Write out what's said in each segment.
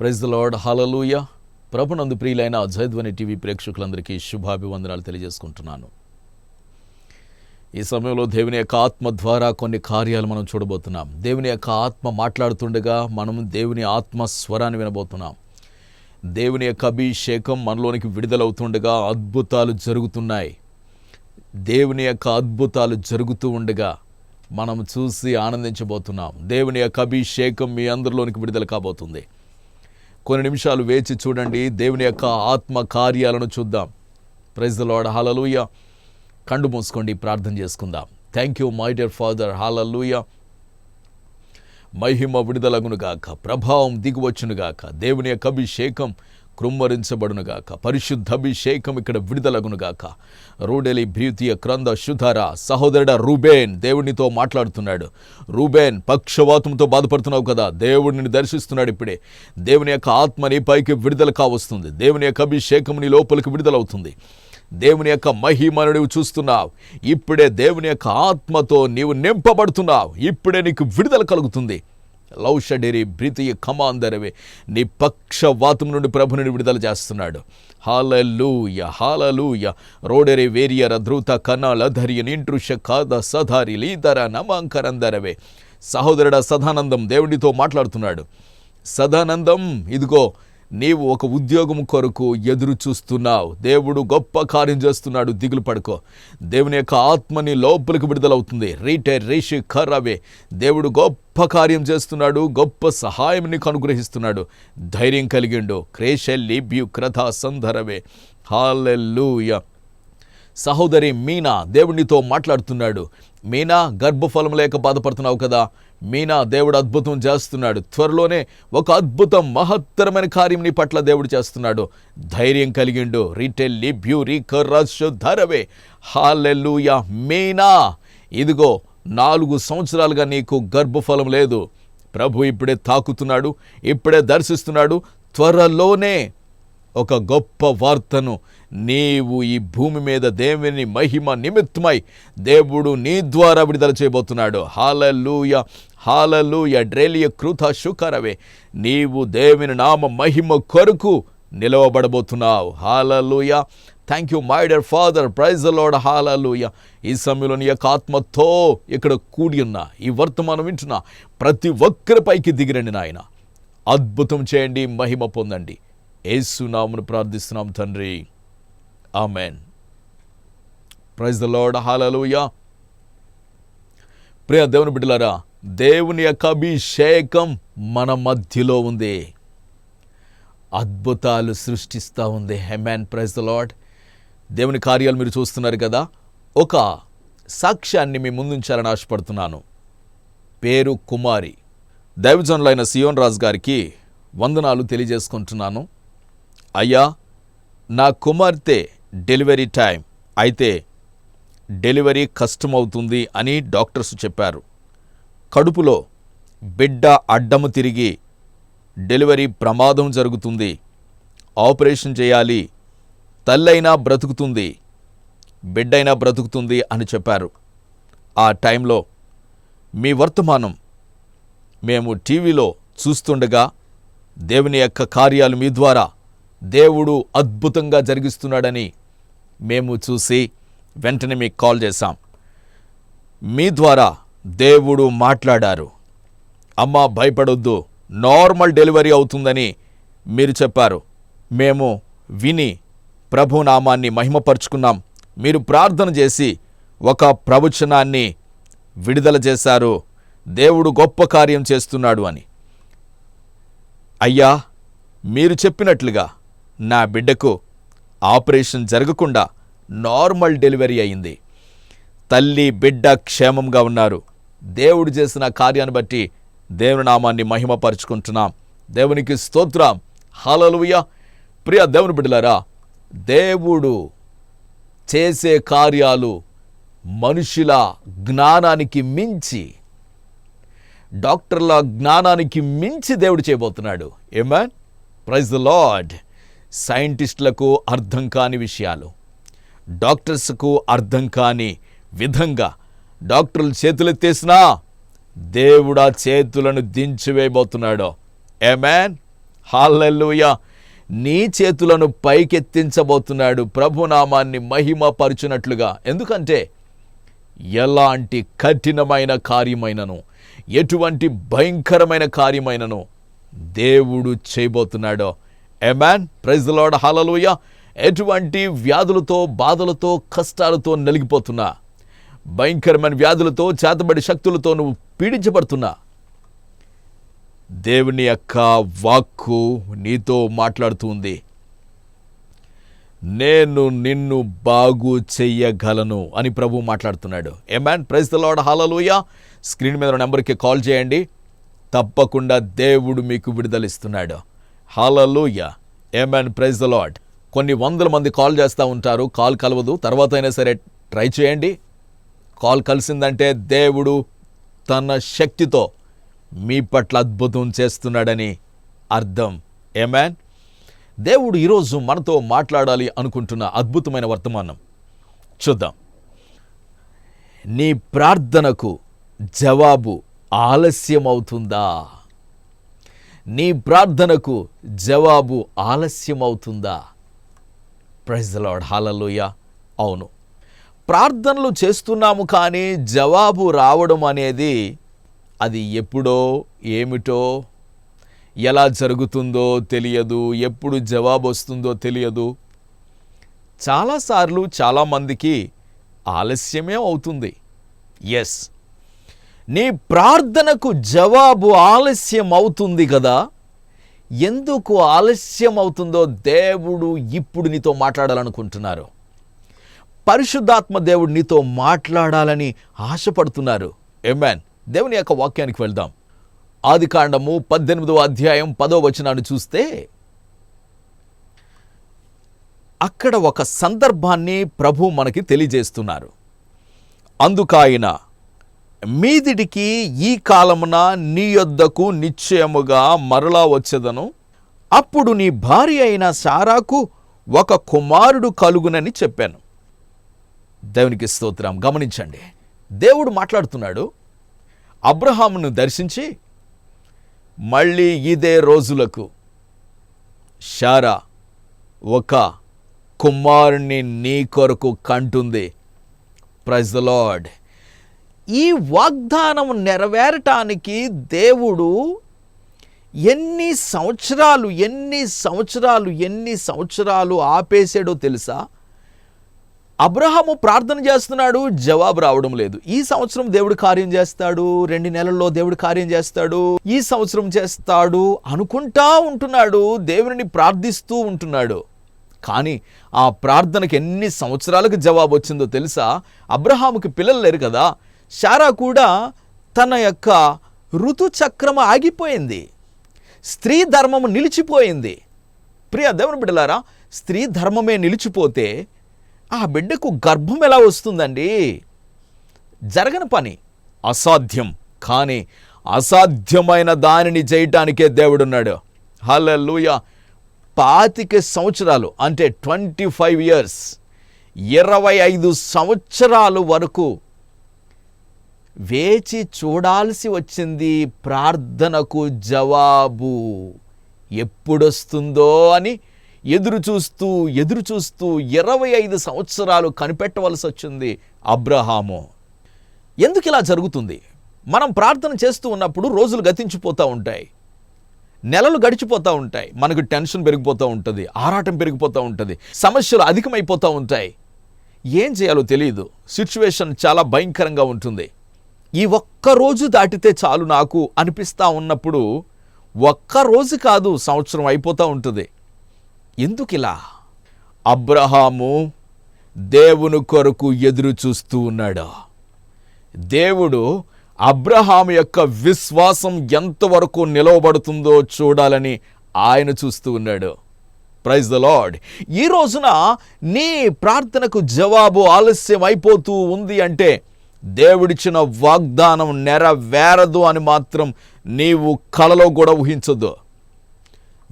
Praise the lord hallelujah ప్రభునందు ప్రియులైన జయధ్వని TV ప్రేక్షకులందరికీ శుభాభివందనాలు తెలియజేసుకుంటున్నాను. ఈ సమయంలో దేవుని యొక్క ఆత్మ ద్వారా కొన్ని కార్యాలు మనం చూడబోతున్నాం. దేవుని యొక్క ఆత్మ మాట్లాడుతుండగా మనం దేవుని ఆత్మ స్వరాన్ని వినబోతున్నాం. దేవుని యొక్క అభిషేకం మనలోనికి విడుదలవుతుండగా అద్భుతాలు జరుగుతున్నాయి. దేవుని యొక్క అద్భుతాలు జరుగుతూ ఉండగా మనం చూసి ఆనందించబోతున్నాం. దేవుని యొక్క అభిషేకం మీ అందరిలోనికి విడుదల కాబోతుంది. కొన్ని నిమిషాలు వేచి చూడండి. దేవుని యొక్క ఆత్మ కార్యాలను చూద్దాం. ప్రైజ్ ద లార్డ్ హాలలుయ కండు మూసుకోండి ప్రార్థన చేసుకుందాం. Thank you my dear father hallelujah మహిమ విడుదలగునుగాక ప్రభావం దిగువచ్చునుగాక దేవుని యొక్క అభిషేకం కృమ్మరించబడునుగాక. పరిశుద్ధ అభిషేకం ఇక్కడ విడుదలగునుగాక. రూడెలి భ్రీతియ క్రంద శుధార సహోదరుడ రూబేన్ దేవునితో మాట్లాడుతున్నాడు. రూబేన్ పక్షవాతంతో బాధపడుతున్నావు కదా దేవుడిని దర్శిస్తున్నాడు ఇప్పుడే. దేవుని యొక్క ఆత్మ నీ పైకి విడుదల కావస్తుంది. దేవుని యొక్క అభిషేకం నీ లోపలికి విడుదలవుతుంది. దేవుని యొక్క మహిమను నువ్వు చూస్తున్నావు. ఇప్పుడే దేవుని యొక్క ఆత్మతో నీవు నింపబడుతున్నావు. ఇప్పుడే నీకు విడుదల కలుగుతుంది. లౌషడెరి బ్రీతియ కమాందరవే నీ పక్షవాతం నుండి ప్రభుని విడుదల చేస్తున్నాడు. హాలూయ హాలూయ రోడెరి వేరియర ధృత కనాల ధర్య నింట్రుష కాద సధారి లీదర నమాంకరందరవే. సహోదరుడ సదానందం దేవుడితో మాట్లాడుతున్నాడు. సదానందం ఇదిగో నీవు ఒక ఉద్యోగం కొరకు ఎదురు చూస్తున్నావు. దేవుడు గొప్ప కార్యం చేస్తున్నాడు. దిగులు పడుకో. దేవుని యొక్క ఆత్మని లోపలికి విడుదలవుతుంది. రీటే రీషి ఖరవే. దేవుడు గొప్ప కార్యం చేస్తున్నాడు. గొప్ప సహాయం నీకు అనుగ్రహిస్తున్నాడు. ధైర్యం కలిగిండు. క్రేషల్లి బ్యూ క్రథ సంధరవే. హాలెల్లుయ సహోదరి మీనా దేవునితో మాట్లాడుతున్నాడు. మీనా గర్భఫలం లేక బాధపడుతున్నావు కదా? మీనా దేవుడు అద్భుతం చేస్తున్నాడు. త్వరలోనే ఒక అద్భుతం మహత్తరమైన కార్యం నీ పట్ల దేవుడు చేస్తున్నాడు. ధైర్యం కలిగిండు. రీటెల్ బ్యూరీ కర్రస్సు ధరవే. హాలెల్లుయా మీనా ఇదిగో నాలుగు సంవత్సరాలుగా నీకు గర్భఫలం లేదు. ప్రభు ఇప్పుడే తాకుతున్నాడు ఇప్పుడే దర్శిస్తున్నాడు. త్వరలోనే ఒక గొప్ప వార్తను నీవు ఈ భూమి మీద దేవుని మహిమ నిమిత్తమై దేవుడు నీ ద్వారా విడుదల చేయబోతున్నాడు. హాలూయ హాలూయ డ్రేలియ కృత శుకరవే. నీవు దేవుని నామ మహిమ కొరకు నిలవబడబోతున్నావు. Hallelujah thank you my dear father praise Lord hallelujah ఈ సమయంలో నీ యొక్క ఆత్మతో ఇక్కడ కూడి ఉన్న ఈ వర్తమానం వింటున్న ప్రతి ఒక్కరిపైకి దిగిరండి నాయన. అద్భుతం చేయండి మహిమ పొందండి. ఏసునామును ప్రార్థిస్తున్నాం తండ్రి. Amen. Praise the Lord hallelujah ప్రియ దేవుని బిడ్డలారా దేవుని యొక్క అభిషేకం మన మధ్యలో ఉంది. అద్భుతాలు సృష్టిస్తూ ఉంది. హెమాన్ ప్రైజ్ ద లార్డ్ దేవుని కార్యాలు మీరు చూస్తున్నారు కదా ఒక సాక్ష్యాన్ని మీ ముందుంచాలని ఆశపడుతున్నాను. పేరు కుమారి. దైవజనులైన సియోన్ రాజు గారికి వందనాలు తెలియజేసుకుంటున్నాను. అయ్యా నా కుమార్తె డెలివరీ టైం. అయితే డెలివరీ కష్టమవుతుంది అని డాక్టర్స్ చెప్పారు. కడుపులో బిడ్డ అడ్డము తిరిగి డెలివరీ ప్రమాదం జరుగుతుంది. ఆపరేషన్ చేయాలి. తల్లైనా బ్రతుకుతుంది. బిడ్డైనా బ్రతుకుతుంది అని చెప్పారు. ఆ టైంలో మీ వర్తమానం మేము టీవీలో చూస్తుండగా దేవుని యొక్క కార్యాలు మీ ద్వారా దేవుడు అద్భుతంగా జరిగిస్తున్నాడని మేము చూసి వెంటనే మీకు కాల్ చేశాం. మీ ద్వారా దేవుడు మాట్లాడారు. అమ్మ భయపడొద్దు నార్మల్ డెలివరీ అవుతుందని మీరు చెప్పారు. మేము విని ప్రభు నామాన్ని మహిమపరుచుకున్నాం. మీరు ప్రార్థన చేసి ఒక ప్రవచనాన్ని విడుదల చేశారు. దేవుడు గొప్ప కార్యం చేస్తున్నాడు అని. అయ్యా మీరు చెప్పినట్లుగా నా బిడ్డకు ఆపరేషన్ జరగకుండా నార్మల్ డెలివరీ అయింది. తల్లి బిడ్డ క్షేమంగా ఉన్నారు. దేవుడు చేసిన కార్యాన్ని బట్టి దేవుని నామాన్ని మహిమపరుచుకుంటున్నాం. దేవునికి స్తోత్రం. హలలుయ ప్రియ దేవుని బిడ్డలారా దేవుడు చేసే కార్యాలు మనుషుల జ్ఞానానికి మించి డాక్టర్ల జ్ఞానానికి మించి దేవుడు చేయబోతున్నాడు. ఏమన్ ప్రైజ్ ద లార్డ్ సైంటిస్టులకు అర్థం కాని విషయాలు. డాక్టర్స్కు అర్థం కాని విధంగా డాక్టర్లు చేతులెత్తేసినా దేవుడా చేతులను దించివేయబోతున్నాడు. ఏ మ్యాన్ హాల్లెల్లుయా నీ చేతులను పైకెత్తించబోతున్నాడు. ప్రభునామాన్ని మహిమపరుచునట్లుగా. ఎందుకంటే ఎలాంటి కఠినమైన కార్యమైనను ఎటువంటి భయంకరమైన కార్యమైనను దేవుడు చేయబోతున్నాడో. ఎమాన్ ప్రైజ్ లార్డ్ హలలుయ ఎటువంటి వ్యాధులతో బాధలతో కష్టాలతో నలిగిపోతున్నా? భయంకరమైన వ్యాధులతో చేతబడి శక్తులతో నువ్వు పీడించబడుతున్నా? దేవుని యొక్క వాక్కు నీతో మాట్లాడుతూ ఉంది నేను నిన్ను బాగు చెయ్యగలను అని ప్రభు మాట్లాడుతున్నాడు. Amen praise the Lord hallelujah screen మీద నెంబర్కి కాల్ చేయండి. తప్పకుండా దేవుడు మీకు విడుదలిస్తున్నాడు హాలలోయ. ఎమాన్ ప్రైజ్ ద లాడ్ కొన్ని వందల మంది కాల్ చేస్తూ ఉంటారు కాల్ కలవదు. తర్వాత అయినా సరే ట్రై చేయండి. కాల్ కలిసిందంటే దేవుడు తన శక్తితో మీ పట్ల అద్భుతం చేస్తున్నాడని అర్థం. ఏమాన్ దేవుడు ఈరోజు మనతో మాట్లాడాలి అనుకుంటున్న అద్భుతమైన వర్తమానం. చూద్దాం. నీ ప్రార్థనకు జవాబు ఆలస్యమవుతుందా? నీ ప్రార్థనకు జవాబు ఆలస్యమవుతుందా? ప్రజలాడ్ హాలలోయ అవును. ప్రార్థనలు చేస్తున్నాము కానీ జవాబు రావడం అనేది అది ఎప్పుడో ఏమిటో ఎలా జరుగుతుందో తెలియదు ఎప్పుడు జవాబు వస్తుందో తెలియదు. చాలాసార్లు చాలామందికి ఆలస్యమే అవుతుంది. ఎస్ నీ ప్రార్థనకు జవాబు ఆలస్యం అవుతుంది కదా? ఎందుకు ఆలస్యం అవుతుందో దేవుడు ఇప్పుడు నీతో మాట్లాడాలనుకుంటున్నారు. పరిశుద్ధాత్మ దేవుడు నీతో మాట్లాడాలని ఆశపడుతున్నారు. ఎమ్మాన్ దేవుని యొక్క వాక్యానికి వెళ్దాం. ఆది కాండము పద్దెనిమిదవ అధ్యాయం పదో వచనాన్ని చూస్తే అక్కడ ఒక సందర్భాన్ని ప్రభు మనకి తెలియజేస్తున్నారు. అందుకాయన మీదిడికి ఈ కాలమున నీ యొద్దకు నిశ్చయముగా మరలా వచ్చేదను. అప్పుడు నీ భార్య అయిన సారాకు ఒక కుమారుడు కలుగునని చెప్పాను. దేవునికి స్తోత్రం. గమనించండి. దేవుడు మాట్లాడుతున్నాడు. అబ్రహామును దర్శించి మళ్ళీ ఇదే రోజులకు షారా ఒక కుమారుణ్ణి నీ కొరకు కంటుంది. Praise the Lord. ఈ వాగ్దానం నెరవేరటానికి దేవుడు ఎన్ని సంవత్సరాలు ఎన్ని సంవత్సరాలు ఎన్ని సంవత్సరాలు ఆపేసాడో తెలుసా? అబ్రహాము ప్రార్థన చేస్తున్నాడు జవాబు రావడం లేదు. ఈ సంవత్సరం దేవుడు కార్యం చేస్తాడు రెండు నెలల్లో దేవుడు కార్యం చేస్తాడు ఈ సంవత్సరం చేస్తాడు అనుకుంటా ఉంటున్నాడు దేవుని ప్రార్థిస్తూ ఉంటున్నాడు. కానీ ఆ ప్రార్థనకు ఎన్ని సంవత్సరాలకు జవాబు వచ్చిందో తెలుసా? అబ్రహాముకి పిల్లలు లేరు కదా శారా కూడా తన యొక్క ఋతుచక్రం ఆగిపోయింది. స్త్రీ ధర్మము నిలిచిపోయింది. ప్రియ దేవుని బిడ్డలారా స్త్రీ ధర్మమే నిలిచిపోతే ఆ బిడ్డకు గర్భం ఎలా వస్తుందండి? జరగని పని అసాధ్యం. కానీ అసాధ్యమైన దానిని చేయటానికే దేవుడున్నాడు. హల్లెలూయా. పాతిక సంవత్సరాలు అంటే ట్వంటీ ఫైవ్ ఇయర్స్. ఇరవై ఐదు సంవత్సరాలు వరకు వేచి చూడాల్సి వచ్చింది ప్రార్థనకు జవాబు. ఎప్పుడొస్తుందో అని ఎదురు చూస్తూ ఎదురు చూస్తూ ఇరవై ఐదు సంవత్సరాలు కనిపెట్టవలసి వచ్చింది అబ్రహాము. ఎందుకు ఇలా జరుగుతుంది? మనం ప్రార్థన చేస్తూ ఉన్నప్పుడు రోజులు గతించిపోతూ ఉంటాయి. నెలలు గడిచిపోతూ ఉంటాయి. మనకు టెన్షన్ పెరిగిపోతూ ఉంటుంది. ఆరాటం పెరిగిపోతూ ఉంటుంది. సమస్యలు అధికమైపోతూ ఉంటాయి. ఏం చేయాలో తెలియదు సిచ్యువేషన్ చాలా భయంకరంగా ఉంటుంది. ఈ ఒక్క రోజు దాటితే చాలు నాకు అనిపిస్తూ ఉన్నప్పుడు ఒక్క రోజు కాదు సంవత్సరం అయిపోతూ ఉంటుంది. ఎందుకు ఇలా? అబ్రహాము దేవుని కొరకు ఎదురు చూస్తూ ఉన్నాడు. దేవుడు అబ్రహాం యొక్క విశ్వాసం ఎంతవరకు నిలవబడుతుందో చూడాలని ఆయన చూస్తూ ఉన్నాడు. ప్రైజ్ ద లార్డ్ ఈ రోజున నీ ప్రార్థనకు జవాబు ఆలస్యం అయిపోతూ ఉంది అంటే దేవుడిచ్చిన వాగ్దానం నెరవేరదు అని మాత్రం నీవు కలలో కూడా ఊహించదు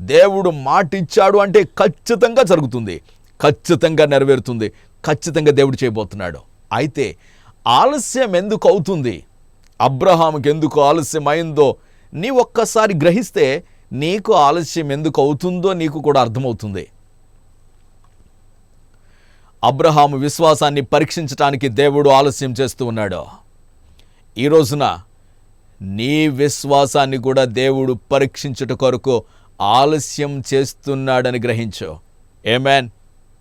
దేవుడు మాట ఇచ్చాడు అంటే ఖచ్చితంగా జరుగుతుంది. ఖచ్చితంగా నెరవేరుతుంది. ఖచ్చితంగా దేవుడు చేయబోతున్నాడు. అయితే ఆలస్యం ఎందుకు అవుతుంది? అబ్రహాంకి ఎందుకు ఆలస్యం అయిందో నీ ఒక్కసారి గ్రహిస్తే నీకు ఆలస్యం ఎందుకు అవుతుందో నీకు కూడా అర్థమవుతుంది. అబ్రహాము విశ్వాసాన్ని పరీక్షించడానికి దేవుడు ఆలస్యం చేస్తూ ఉన్నాడు. ఈ రోజున నీ విశ్వాసాన్ని కూడా దేవుడు పరీక్షించుట కొరకు ఆలస్యం చేస్తున్నాడని గ్రహించు. ఏమెన్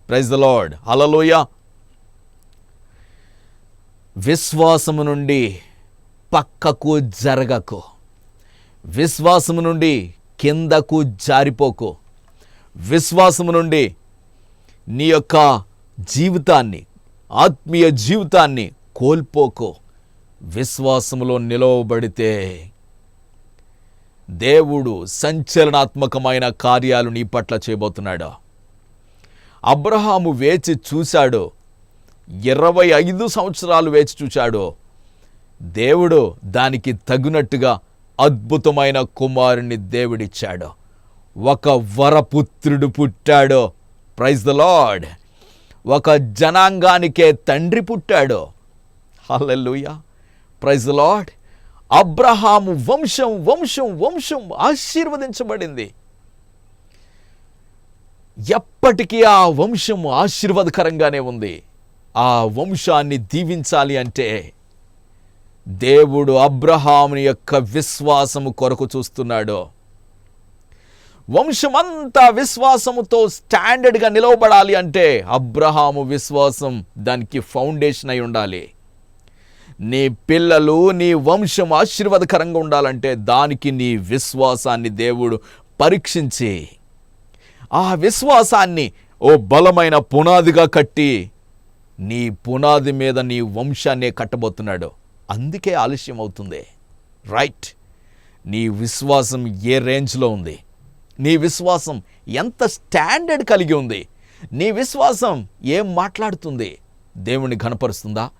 ప్రైజ్ ద లార్డ్ హలలోయ విశ్వాసము నుండి పక్కకు జరగకు. విశ్వాసము నుండి కిందకు జారిపోకు. విశ్వాసము నుండి నీ యొక్క జీవితాన్ని ఆత్మీయ జీవితాన్ని కోల్పోకు. విశ్వాసములో నిలవబడితే దేవుడు సంచలనాత్మకమైన కార్యాలు నీ పట్ల చేయబోతున్నాడు. అబ్రహాము వేచి చూశాడు. ఇరవై ఐదు సంవత్సరాలు వేచి చూశాడు. దేవుడు దానికి తగినట్టుగా అద్భుతమైన కుమారుని దేవుడిచ్చాడు. ఒక వరపుత్రుడు పుట్టాడు. Praise the Lord. ఒక జనాంగానికే తండ్రి పుట్టాడు. హల్లెల్లుయ ప్రైజ్ లాడ్ అబ్రహాము వంశం వంశం వంశం ఆశీర్వదించబడింది. ఎప్పటికీ ఆ వంశం ఆశీర్వాదకరంగానే ఉంది. ఆ వంశాన్ని దీవించాలి అంటే దేవుడు అబ్రహాముని యొక్క విశ్వాసము కొరకు చూస్తున్నాడు. వంశమంతా విశ్వాసముతో స్టాండర్డ్గా నిలవబడాలి అంటే అబ్రహాము విశ్వాసం దానికి ఫౌండేషన్ అయి ఉండాలి. నీ పిల్లలు నీ వంశం ఆశీర్వాదకరంగా ఉండాలంటే దానికి నీ విశ్వాసాన్ని దేవుడు పరీక్షించి ఆ విశ్వాసాన్ని ఓ బలమైన పునాదిగా కట్టి నీ పునాది మీద నీ వంశాన్నే కట్టబోతున్నాడు. అందుకే ఆలస్యం అవుతుంది రైట్. నీ విశ్వాసం ఏ రేంజ్లో ఉంది? నీ విశ్వాసం ఎంత స్టాండర్డ్ కలిగి ఉంది? నీ విశ్వాసం ఏం మాట్లాడుతుంది? దేవుణ్ణి ఘనపరుస్తుందా?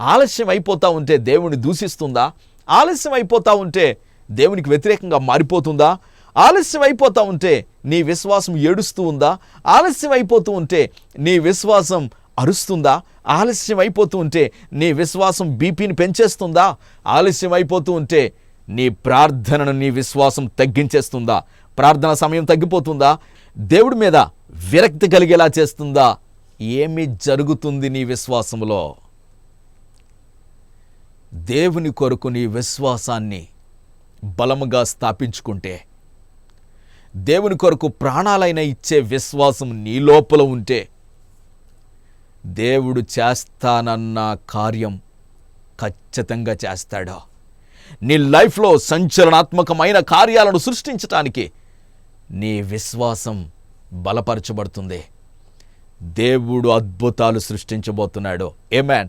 ఆలస్యం అయిపోతూ ఉంటే దేవుణ్ణి దూషిస్తుందా? ఆలస్యం అయిపోతా ఉంటే దేవునికి వ్యతిరేకంగా మారిపోతుందా? ఆలస్యం అయిపోతూ ఉంటే నీ విశ్వాసం ఏడుస్తూ ఉందా? ఆలస్యం అయిపోతూ ఉంటే నీ విశ్వాసం అరుస్తుందా? ఆలస్యం అయిపోతూ ఉంటే నీ విశ్వాసం బీపీని పెంచేస్తుందా? ఆలస్యం అయిపోతూ ఉంటే నీ ప్రార్థనను నీ విశ్వాసం తగ్గించేస్తుందా? ప్రార్థన సమయం తగ్గిపోతుందా? దేవుడి మీద విరక్తి కలిగేలా చేస్తుందా? ఏమి జరుగుతుంది నీ విశ్వాసంలో? దేవుని కొరకు నీ విశ్వాసాన్ని బలముగా స్థాపించుకుంటే దేవుని కొరకు ప్రాణాలైన ఇచ్చే విశ్వాసం నీ లోపల ఉంటే దేవుడు చేస్తానన్న కార్యం ఖచ్చితంగా చేస్తాడా. నీ లైఫ్లో సంచలనాత్మకమైన కార్యాలను సృష్టించటానికి నీ విశ్వాసం బలపరచబడుతుంది. దేవుడు అద్భుతాలు సృష్టించబోతున్నాడు. Amen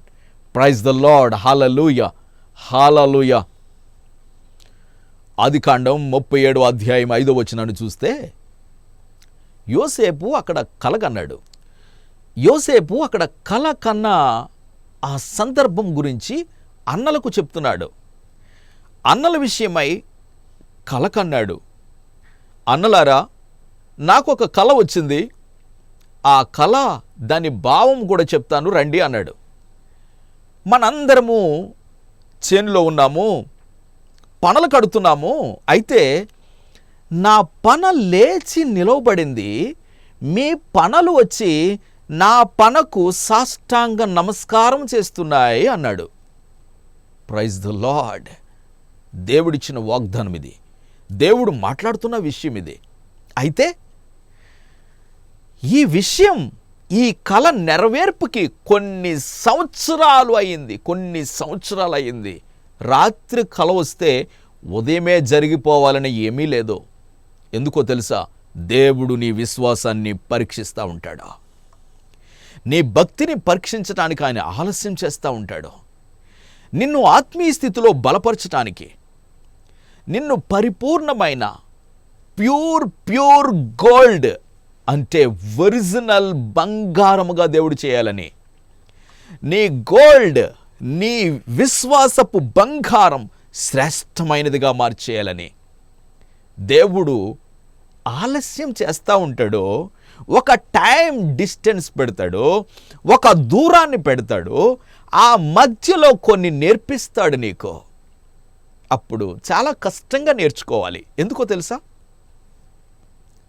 praise the Lord hallelujah hallelujah ఆది కాండం ముప్పై ఏడు అధ్యాయం ఐదో వచనాన్ని చూస్తే యోసేపు అక్కడ కలగన్నాడు యోసేపు అక్కడ కల కన్నా ఆ సందర్భం గురించి అన్నలకు చెప్తున్నాడు. అన్నల విషయమై కలకన్నాడు అన్నలారా నాకు ఒక కళ వచ్చింది. ఆ కళ దాని భావం కూడా చెప్తాను రండి అన్నాడు. మనందరము చేనులో ఉన్నాము పనలు కడుతున్నాము అయితే నా పన లేచి నిలవబడింది మీ పనలు వచ్చి నా పనకు సాష్టాంగ నమస్కారం చేస్తున్నాయి అన్నాడు. Praise the Lord. దేవుడిచ్చిన వాగ్దానం ఇది దేవుడు మాట్లాడుతున్న విషయం ఇది. అయితే ఈ విషయం ఈ కళ నెరవేర్పుకి కొన్ని సంవత్సరాలు అయింది కొన్ని సంవత్సరాలు అయింది. రాత్రి కల వస్తే ఉదయమే జరిగిపోవాలని ఏమీ లేదు. ఎందుకో తెలుసా? దేవుడు నీ విశ్వాసాన్ని పరీక్షిస్తూ ఉంటాడు. నీ భక్తిని పరీక్షించడానికి ఆయన ఆలస్యం చేస్తూ ఉంటాడు. నిన్ను ఆత్మీయ స్థితిలో బలపరచటానికి నిన్ను పరిపూర్ణమైన ప్యూర్ ప్యూర్ గోల్డ్ అంటే ఒరిజినల్ బంగారముగా దేవుడు చేయాలని. నీ గోల్డ్ నీ విశ్వాసపు బంగారం శ్రేష్టమైనదిగా మార్చేయాలని. దేవుడు ఆలస్యం చేస్తూ ఉంటాడు ఒక టైం డిస్టెన్స్ పెడతాడు ఒక దూరాన్ని పెడతాడు ఆ మధ్యలో కొన్ని నేర్పిస్తాడు నీకు. అప్పుడు చాలా కష్టంగా నేర్చుకోవాలి. ఎందుకో తెలుసా?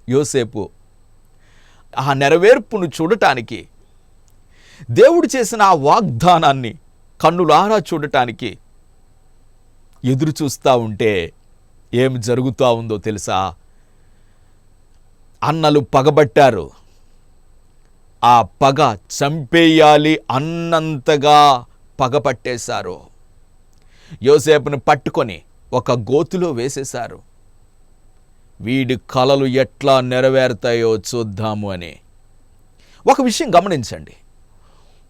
యోసేపు ఆ నెరవేర్పును చూడటానికి దేవుడు చేసిన ఆ వాగ్దానాన్ని కన్నులారా చూడటానికి ఎదురు చూస్తూ ఉంటే ఏం జరుగుతూ ఉందో తెలుసా? అన్నలు పగబట్టారు. ఆ పగ చంపేయాలి అన్నంతగా పగ పట్టేశారు. యోసేపుని పట్టుకొని ఒక గోతులో వేసేశారు. వీడి కలలు ఎట్లా నెరవేరుతాయో చూద్దాము అని. ఒక విషయం గమనించండి.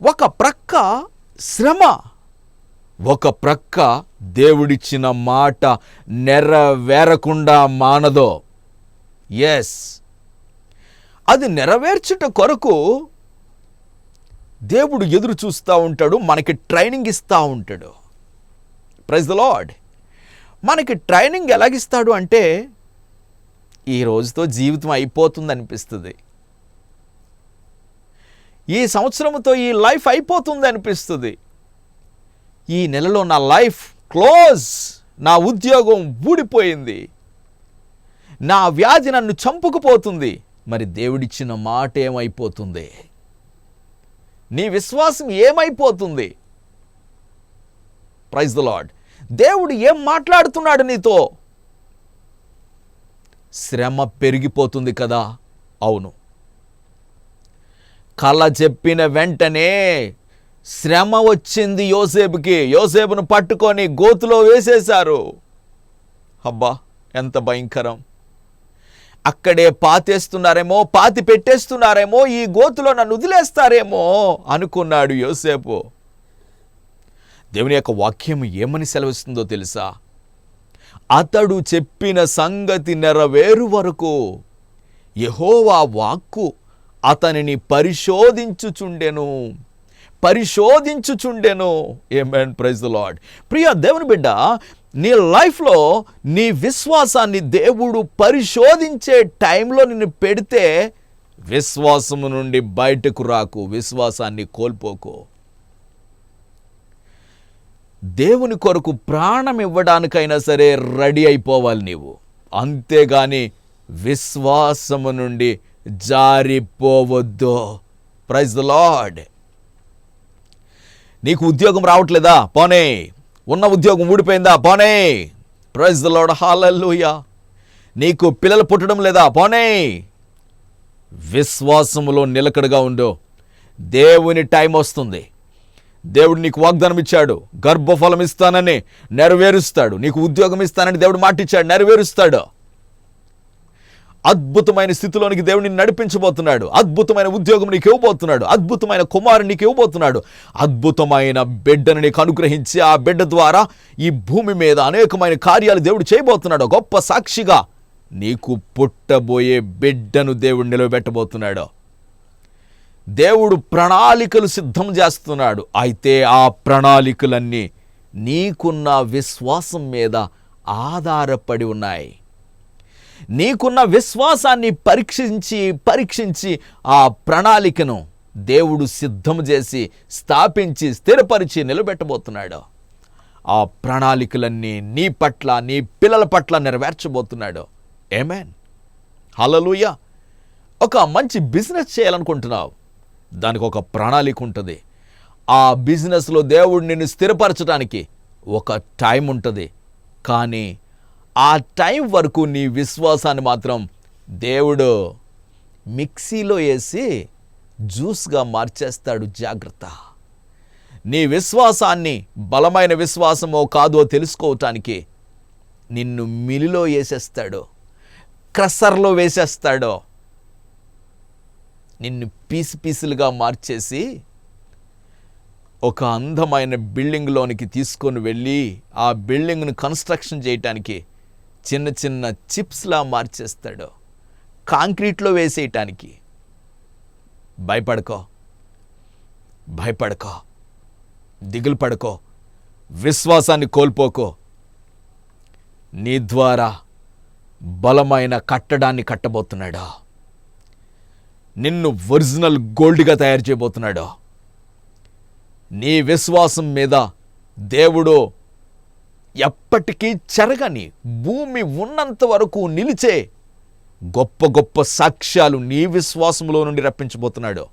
ఒక ప్రక్క శ్రమ ఒక ప్రక్క దేవుడిచ్చిన మాట నెరవేరకుండా మానదో? ఎస్ అది నెరవేర్చుట కొరకు దేవుడు ఎదురు చూస్తూ ఉంటాడు మనకి ట్రైనింగ్ ఇస్తూ ఉంటాడు. ప్రైజ్ ద లాడ్ మనకి ట్రైనింగ్ ఎలాగిస్తాడు అంటే ఈ రోజుతో జీవితం అయిపోతుంది అనిపిస్తుంది ఈ సంవత్సరంతో ఈ లైఫ్ అయిపోతుంది అనిపిస్తుంది ఈ నెలలో నా లైఫ్ క్లోజ్ నా ఉద్యోగం ఊడిపోయింది. నా వ్యాధి నన్ను చంపుకుపోతుంది. మరి దేవుడిచ్చిన మాట ఏమైపోతుంది? నీ విశ్వాసం ఏమైపోతుంది? ప్రైజ్ ద లాడ్ దేవుడు ఏం మాట్లాడుతున్నాడు నీతో? శ్రమ పెరిగిపోతుంది కదా? అవును. కళ చెప్పిన వెంటనే శ్రమ వచ్చింది యోసేపుకి. యోసేపును పట్టుకొని గోతులో వేసేశారు. అబ్బా ఎంత భయంకరం. అక్కడే పాతేస్తున్నారేమో పాతి పెట్టేస్తున్నారేమో ఈ గోతులో నన్ను వదిలేస్తారేమో అనుకున్నాడు యోసేపు. దేవుని యొక్క వాక్యం ఏమని సెలవిస్తుందో తెలుసా? అతడు చెప్పిన సంగతి నెరవేరు వరకు యహోవా వాక్కు అతనిని పరిశోధించుచుండెను. పరిశోధించుచుండెను. ఏమెన్ ప్రైజ్ ద లాడ్ ప్రియ దేవుని బిడ్డ నీ లైఫ్లో నీ విశ్వాసాన్ని దేవుడు పరిశోధించే టైంలో నిన్ను పెడితే విశ్వాసము నుండి బయటకు రాకు విశ్వాసాన్ని కోల్పోకు. దేవుని కొరకు ప్రాణం ఇవ్వడానికైనా సరే రెడీ అయిపోవాలి నీవు. అంతేగాని విశ్వాసము నుండి జారిపోవద్దు. ప్రైజ్ ద లాడ్ నీకు ఉద్యోగం రావట్లేదా? పోనే. ఉన్న ఉద్యోగం ఊడిపోయిందా? పోనే. ప్రైజ్ ద లాడ్ హాలూయా నీకు పిల్లలు పుట్టడం లేదా? పోనే. విశ్వాసములో నిలకడగా ఉండు. దేవుని టైం వస్తుంది. దేవుడు నీకు వాగ్దానం ఇచ్చాడు గర్భఫలం ఇస్తానని నెరవేరుస్తాడు. నీకు ఉద్యోగం ఇస్తానని దేవుడు మాటిచ్చాడు. నెరవేరుస్తాడు. అద్భుతమైన స్థితిలోనికి దేవుడిని నడిపించబోతున్నాడు. అద్భుతమైన ఉద్యోగం నీకు ఇవ్వబోతున్నాడు. అద్భుతమైన కుమారుని నీకు ఇవ్వబోతున్నాడు. అద్భుతమైన బిడ్డను నీకు అనుగ్రహించి ఆ బిడ్డ ద్వారా ఈ భూమి మీద అనేకమైన కార్యాలు దేవుడు చేయబోతున్నాడు. గొప్ప సాక్షిగా నీకు పుట్టబోయే బిడ్డను దేవుడు నిలబెట్టబోతున్నాడు. దేవుడు ప్రణాళికలు సిద్ధం చేస్తున్నాడు. అయితే ఆ ప్రణాళికలన్నీ నీకున్న విశ్వాసం మీద ఆధారపడి ఉన్నాయి. నీకున్న విశ్వాసాన్ని పరీక్షించి పరీక్షించి ఆ ప్రణాళికను దేవుడు సిద్ధం చేసి స్థాపించి స్థిరపరిచి నిలబెట్టబోతున్నాడు. ఆ ప్రణాళికలన్నీ నీ పట్ల నీ పిల్లల పట్ల నెరవేర్చబోతున్నాడు. ఏమేన్ హలలుయ ఒక మంచి బిజినెస్ చేయాలనుకుంటున్నావు. దానికి ఒక ప్రణాళిక ఉంటుంది ఆ బిజినెస్లో దేవుడు నిన్ను స్థిరపరచడానికి ఒక టైం ఉంటుంది కానీ ఆ టైం వరకు నీ విశ్వాసాన్ని మాత్రం దేవుడు మిక్సీలో వేసి జ్యూస్గా మార్చేస్తాడు. జాగ్రత్త. నీ విశ్వాసాన్ని బలమైన విశ్వాసమో కాదో తెలుసుకోవటానికి నిన్ను మిలిలో వేసేస్తాడు. క్రసర్లో వేసేస్తాడో. నిన్ను పీసు పీసులుగా మార్చేసి ఒక అందమైన బిల్డింగ్లోనికి తీసుకొని వెళ్ళి ఆ బిల్డింగ్ను కన్స్ట్రక్షన్ చేయటానికి చిన్న చిన్న చిప్స్లా మార్చేస్తాడు. కాంక్రీట్లో వేసేయటానికి. భయపడకో. భయపడకో. దిగులు పడుకో. విశ్వాసాన్ని కోల్పోకో. నీ ద్వారా బలమైన కట్టడాన్ని కట్టబోతున్నాడా. నిన్ను ఒరిజినల్ గోల్డ్గా తయారు చేయబోతున్నాడు. నీ విశ్వాసం మీద దేవుడు ఎప్పటికీ చెరగని భూమి ఉన్నంత వరకు నిలిచే గొప్ప గొప్ప సాక్ష్యాలు నీ విశ్వాసంలో నుండి రప్పించబోతున్నాడు.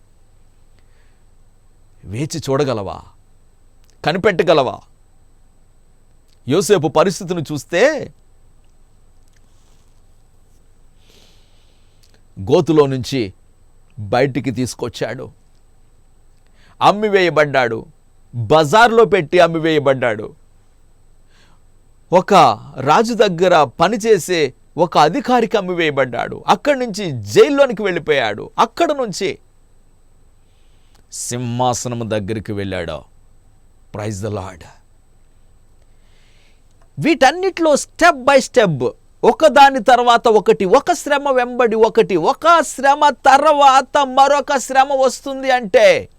వేచి చూడగలవా? కనిపెట్టగలవా? యోసేపు పరిస్థితిని చూస్తే గోతులో నుంచి బయటికి తీసుకొచ్చాడు. అమ్మివేయబడ్డాడు. బజార్లో పెట్టి అమ్మివేయబడ్డాడు. ఒక రాజు దగ్గర పనిచేసే ఒక అధికారికి అమ్మివేయబడ్డాడు. అక్కడి నుంచి జైల్లోనికి వెళ్ళిపోయాడు. అక్కడ నుంచి సింహాసనం దగ్గరికి వెళ్ళాడు. ప్రైజ్ ద లాడ్ వీటన్నిటిలో స్టెప్ బై స్టెప్ ఒకదాని తర్వాత ఒకటి ఒక శ్రమ వెంబడి ఒకటి ఒక శ్రమ తర్వాత మరొక శ్రమ వస్తుంది అంటే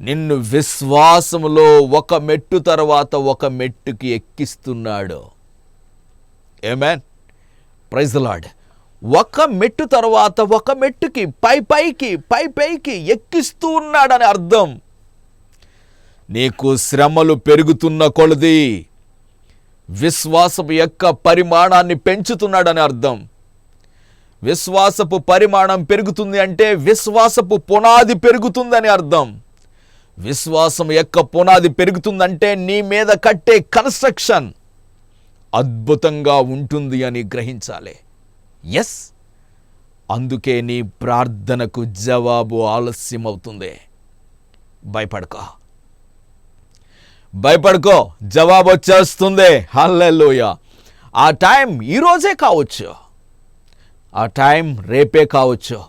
నిన్ను విశ్వాసములో ఒక మెట్టు తర్వాత ఒక మెట్టుకి ఎక్కిస్తున్నాడు. ఏమేన్ ప్రైజ్లాడ్ ఒక మెట్టు తర్వాత ఒక మెట్టుకి పై పైకి పై పైకి ఎక్కిస్తూ ఉన్నాడని అర్థం. నీకు శ్రమలు పెరుగుతున్న కొలది విశ్వాసం యొక్క పరిమాణాన్ని పెంచుతున్నాడని అర్థం. విశ్వాసపు పరిమాణం పెరుగుతుంది అంటే విశ్వాసపు పునాది పెరుగుతుందని అర్థం. విశ్వాసం యొక్క పునాది పెరుగుతుందంటే నీ మీద కట్టే కన్స్ట్రక్షన్ అద్భుతంగా ఉంటుంది అని గ్రహించాలి. ఎస్? అందుకే నీ ప్రార్థనకు జవాబు ఆలస్యం అవుతుంది భయపడక. భయపడుకో జవాబు వచ్చేస్తుంది. హల్లెలూయ. ఆ టైం ఈరోజే కావచ్చు. ఆ టైం రేపే కావచ్చు.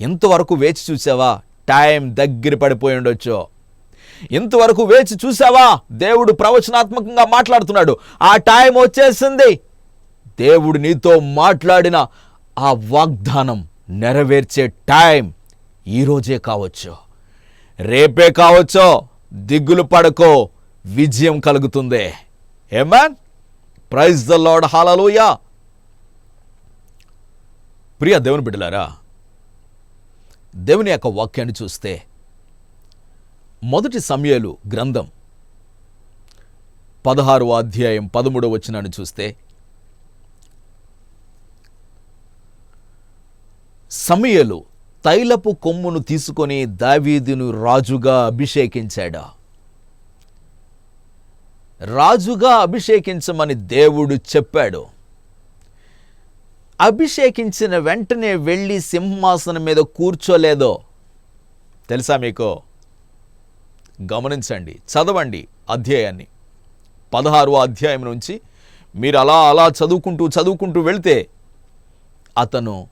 ఎంతవరకు వేచి చూసావా? టైం దగ్గర పడిపోయి ఉండొచ్చు. ఇంతవరకు వేచి చూసావా? దేవుడు ప్రవచనాత్మకంగా మాట్లాడుతున్నాడు. ఆ టైం వచ్చేసింది. దేవుడు నీతో మాట్లాడిన ఆ వాగ్దానం నెరవేర్చే టైం ఈరోజే కావచ్చు. రేపే కావచ్చు. దిగులు పడకో. విజయం కలుగుతుంది. Amen praise the Lord hallelujah ప్రియ దేవుని బిడ్డలారా దేవుని యొక్క వాక్యాన్ని చూస్తే మొదటి సమయాలు గ్రంథం పదహారు అధ్యాయం పదమూడవ వచనాన్ని చూస్తే సమయలు తైలపు కొమ్మును తీసుకొని దావీదును రాజుగా అభిషేకించాడా? రాజుగా అభిషేకించమని దేవుడు చెప్పాడు. అభిషేకించిన వెంటనే వెళ్ళి సింహాసనం మీద కూర్చోలేదో? తెలుసా మీకు? గమనించండి చదవండి అధ్యాయాన్ని. పదహారో అధ్యాయం నుంచి మీరు అలా అలా చదువుకుంటూ చదువుకుంటూ వెళ్తే అతను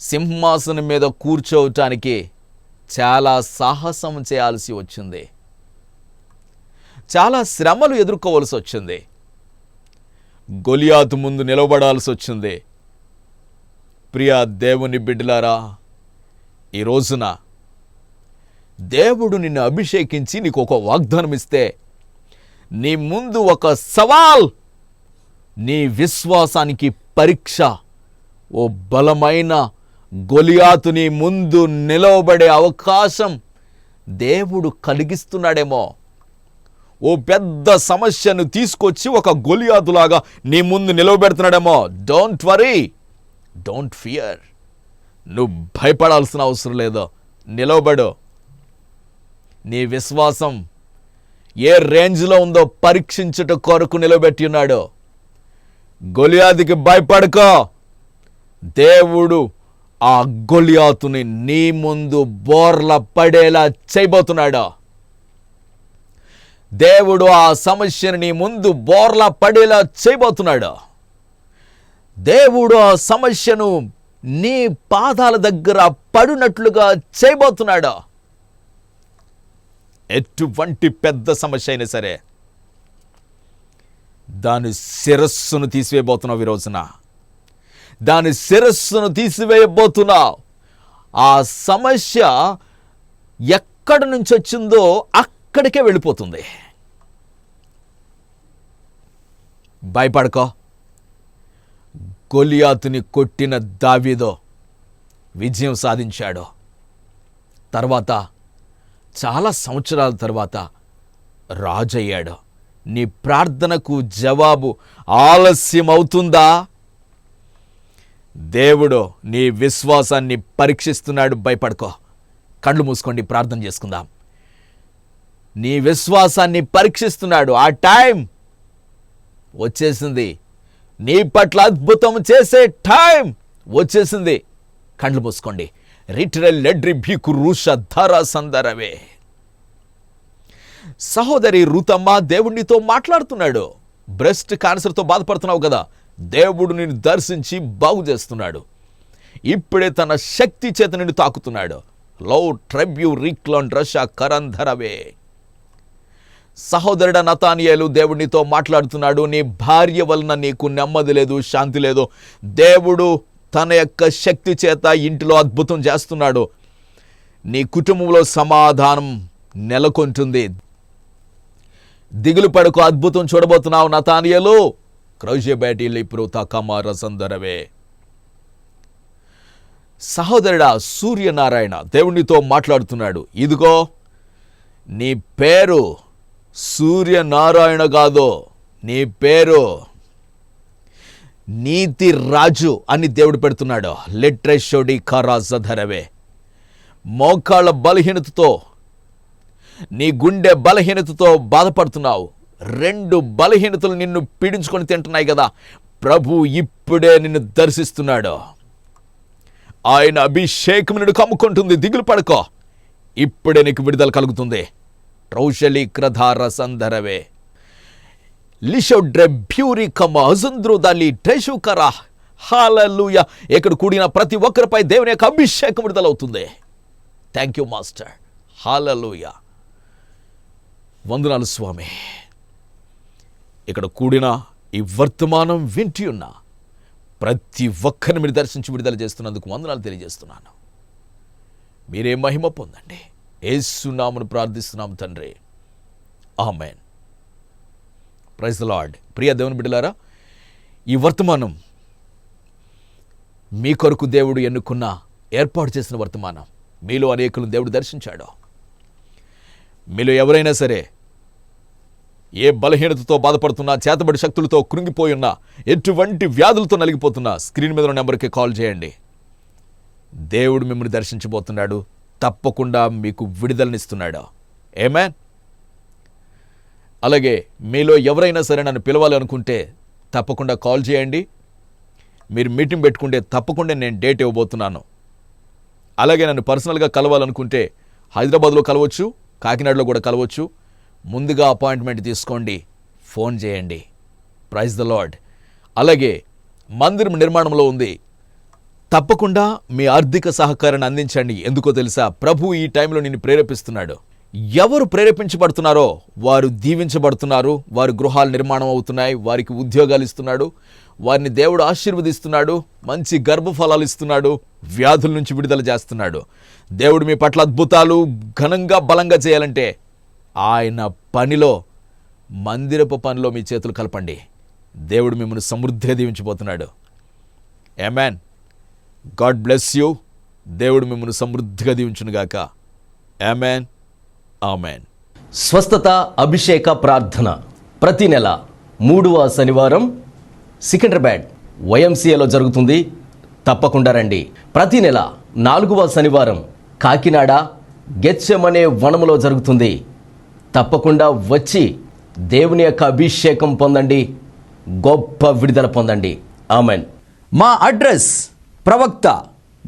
సింహాసనం మీద కూర్చోవటానికి చాలా సాహసం చేయాల్సి వచ్చింది. చాలా శ్రమలు ఎదుర్కోవలసి వచ్చింది. గొలియాతు ముందు నిలబడాల్సి వచ్చింది. ప్రియ దేవుని బిడ్డలారా ఈ రోజున దేవుడు నిన్ను అభిషేకించి నీకు ఒక వాగ్దానం ఇస్తే నీ ముందు ఒక సవాల్ నీ విశ్వాసానికి పరీక్ష ఓ బలమైన గొలియాతుని ముందు నిలవబడే అవకాశం దేవుడు కలిగిస్తున్నాడేమో. ఓ పెద్ద సమస్యను తీసుకొచ్చి ఒక గొలియాదులాగా నీ ముందు నిలవబెడుతున్నాడేమో. డోంట్ వరీ డోంట్ ఫియర్ నువ్వు భయపడాల్సిన అవసరం లేదు. నిలవబడు. నీ విశ్వాసం ఏ రేంజ్లో ఉందో పరీక్షించుట కొరకు నిలబెట్టి ఉన్నాడు. గొలియాదికి భయపడుకో. దేవుడు ఆ గొలియాతుని నీ ముందు బోర్ల పడేలా చేయబోతున్నాడు. దేవుడు ఆ సమస్యని నీ ముందు బోర్ల పడేలా చేయబోతున్నాడు. దేవుడు ఆ సమస్యను నీ పాదాల దగ్గర పడినట్లుగా చేయబోతున్నాడు. ఎటువంటి పెద్ద సమస్య అయినా సరే దాని శిరస్సును తీసివేయబోతున్నావు ఈరోజున దాని శిరస్సును తీసివేయబోతున్నావు. ఆ సమస్య ఎక్కడి నుంచి వచ్చిందో అక్కడికే వెళ్ళిపోతుంది. భయపడకో. గొలియాతుని కొట్టిన దావీదో విజయం సాధించాడో. తర్వాత చాలా సంవత్సరాల తర్వాత రాజయ్యాడో. నీ ప్రార్థనకు జవాబు ఆలస్యం అవుతుందా దేవుడు నీ విశ్వాసాన్ని పరీక్షిస్తున్నాడు. భయపడుకో. కళ్ళు మూసుకోండి ప్రార్థన చేసుకుందాం. నీ విశ్వాసాన్ని పరీక్షిస్తున్నాడు. ఆ టైం వచ్చేసింది. నీ పట్ల అద్భుతం చేసే టైం వచ్చేసింది. కండ్లు మూసుకోండి. రిటరల్ లెడ్రి భీకు రూష ధర సందరవే. సహోదరి రుతమ్మ దేవుడినితో మాట్లాడుతున్నాడు. బ్రెస్ట్ క్యాన్సర్తో బాధపడుతున్నావు కదా. దేవుడు నిన్ను దర్శించి బాగు చేస్తున్నాడు. ఇప్పుడే తన శక్తి చేత నిన్ను తాకుతున్నాడు. లో ట్రెబ్యూ రిక్లాన్ రషా కరంధరవే. సహోదరుడ నతానియాలు దేవుడినితో మాట్లాడుతున్నాడు. నీ భార్య వలన నీకు నెమ్మది లేదు శాంతి లేదు. దేవుడు తన యొక్క శక్తి చేత ఇంటిలో అద్భుతం చేస్తున్నాడు. నీ కుటుంబంలో సమాధానం నెలకొంటుంది. దిగులు పడకు అద్భుతం చూడబోతున్నావు నతానియలు. క్రౌజే ఇప్పుడు తకమార సందరవే. సహోదరుడా సూర్యనారాయణ దేవునితో మాట్లాడుతున్నాడు. ఇదిగో నీ పేరు సూర్యనారాయణ కాదో నీ పేరు నీతి రాజు అని దేవుడు పెడుతున్నాడు. లిట్రేషోడి ఖరాజధరవే మోకాళ్ళ బలహీనతతో నీ గుండె బలహీనతతో బాధపడుతున్నావు. రెండు బలహీనతలు నిన్ను పీడించుకొని తింటున్నాయి కదా. ప్రభు ఇప్పుడే నిన్ను దర్శిస్తున్నాడు. ఆయన అభిషేకం నిన్ను కమ్ముకుంటుంది దిగులు పడుకో. ఇప్పుడే నీకు విడుదల కలుగుతుంది. ట్రౌషలి క్రధార సందరవే లిషోడ్రె బ్యూరి కమ అజంద్రు దాలి ట్రెషుకర హాలూయ ఇక్కడ కూడిన ప్రతి ఒక్కరిపై దేవుని యొక్క అభిషేకం విడుదలవుతుంది. థ్యాంక్ యూ మాస్టర్ హాలూయ వందనాలు స్వామి. ఇక్కడ కూడిన ఈ వర్తమానం వింటి ఉన్న ప్రతి ఒక్కరిని మీరు దర్శించి విడుదల చేస్తున్నందుకు వందనాలు తెలియజేస్తున్నాను. మీరే మహిమ పొందండి. ఏసునామను ప్రార్థిస్తున్నాం తండ్రి. ఆమెన్. Praise the Lord. ప్రియ దేవుని బిడ్డలారా ఈ వర్తమానం మీ కొరకు దేవుడు ఎన్నుకున్న ఏర్పాటు చేసిన వర్తమానం. మీలో అనేకులను దేవుడు దర్శించాడు. మీలో ఎవరైనా సరే ఏ బలహీనతతో బాధపడుతున్నా చేతబడి శక్తులతో కృంగిపోయున్నా ఎటువంటి వ్యాధులతో నలిగిపోతున్నా స్క్రీన్ మీద ఉన్న నెంబర్కి కాల్ చేయండి. దేవుడు మిమ్మల్ని దర్శించబోతున్నాడు. తప్పకుండా మీకు విడుదలనిస్తున్నాడు? ఏమేన్ అలాగే మీలో ఎవరైనా సరే నన్ను పిలవాలనుకుంటే తప్పకుండా కాల్ చేయండి. మీరు మీటింగ్ పెట్టుకుంటే తప్పకుండా నేను డేట్ ఇవ్వబోతున్నాను. అలాగే నన్ను పర్సనల్గా కలవాలనుకుంటే హైదరాబాద్లో కలవచ్చు కాకినాడలో కూడా కలవచ్చు. ముందుగా అపాయింట్మెంట్ తీసుకోండి ఫోన్ చేయండి. ప్రైజ్ ద లార్డ్ అలాగే మందిరం నిర్మాణంలో ఉంది. తప్పకుండా మీ ఆర్థిక సహకారాన్ని అందించండి. ఎందుకో తెలుసా? ప్రభు ఈ టైంలో నిన్ను ప్రేరేపిస్తున్నాడు. ఎవరు ప్రేరేపించబడుతున్నారో వారు దీవించబడుతున్నారు. వారి గృహాలు నిర్మాణం అవుతున్నాయి. వారికి ఉద్యోగాలు ఇస్తున్నాడు. వారిని దేవుడు ఆశీర్వదిస్తున్నాడు. మంచి గర్భఫలాలు ఇస్తున్నాడు. వ్యాధుల నుంచి విడుదల చేస్తున్నాడు. దేవుడు మీ పట్ల అద్భుతాలు ఘనంగా బలంగా చేయాలంటే ఆయన పనిలో మందిరపు పనిలో మీ చేతులు కలపండి. దేవుడు మిమ్మల్ని సమృద్ధిగా దీవించబోతున్నాడు. మ్యాన్ గాడ్ బ్లెస్ యూ దేవుడు మిమ్మల్ని సమృద్ధిగా దీవించునుగాక. ఆమెన్ ఆమెన్ స్వస్థత అభిషేక ప్రార్థన ప్రతి నెల మూడవ శనివారం సికింద్రాబాద్ వైఎంసీఏలో జరుగుతుంది. తప్పకుండా రండి. ప్రతి నెల నాలుగవ శనివారం కాకినాడ గెచ్చమనే వనములో జరుగుతుంది. తప్పకుండా వచ్చి దేవుని యొక్క అభిషేకం పొందండి. గొప్ప విడుదల పొందండి. ఆమెన్ మా అడ్రస్ ప్రవక్త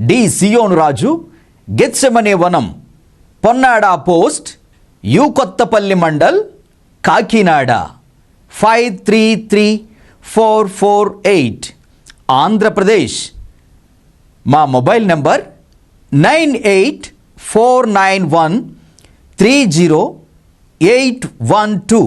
డి సియోను రాజు గెత్సెమనే వనం Ponnada post U Kothapalli mandal Kakinada. Five three three four four eight Andhra Pradesh. మా mobile number nine eight four nine one three zero eight one two.